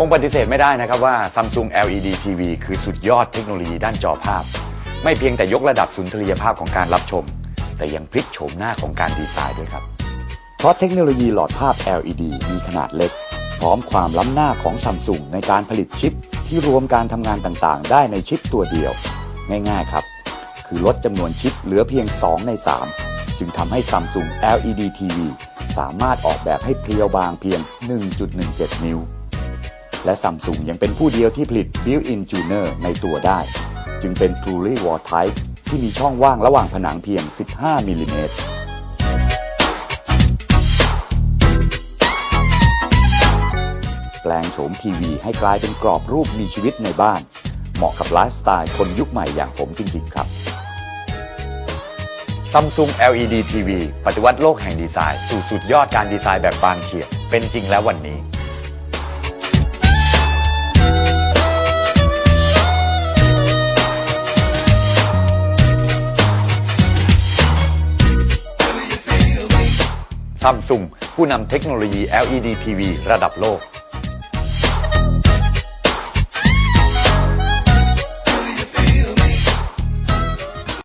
คงปฏิเสธไม่ได้นะครับว่า Samsung LED TV คือสุดยอดเทคโนโลยีด้านจอภาพ ไม่เพียงแต่ยกระดับสุนทรียภาพของการรับชม แต่ยังพลิกโฉมหน้าของการดีไซน์ด้วยครับ เพราะเทคโนโลยีหลอดภาพ LED มีขนาดเล็ก พร้อมความล้ำหน้าของ Samsung ในการผลิตชิป ที่รวมการทำงานต่างๆ ได้ในชิปตัวเดียว ง่ายๆครับ คือลดจำนวนชิปเหลือเพียง 2 ใน 3 จึงทำให้ Samsung LED TV สามารถออกแบบให้เพรียวบางเพียง 1.17 นิ้ว และ Samsung ยังเป็นผู้เดียวที่ผลิต Built-in Tuner ในตัวได้ จึงเป็น Truly Wall Type ที่มีช่องว่างระหว่างผนังเพียง 15มิลลิเมตรแปลงโฉมทีวีให้กลายเป็นกรอบรูปมีชีวิตในบ้าน เหมาะกับไลฟ์สไตล์คนยุคใหม่อย่างผมจริงๆครับ Samsung LED TV ปฏิวัติโลกแห่งดีไซน์สู่สุดยอดการดีไซน์แบบบางเฉียบเป็นจริงแล้ววันนี้ ซัมซุงผู้นำเทคโนโลยี LED TV ระดับโลก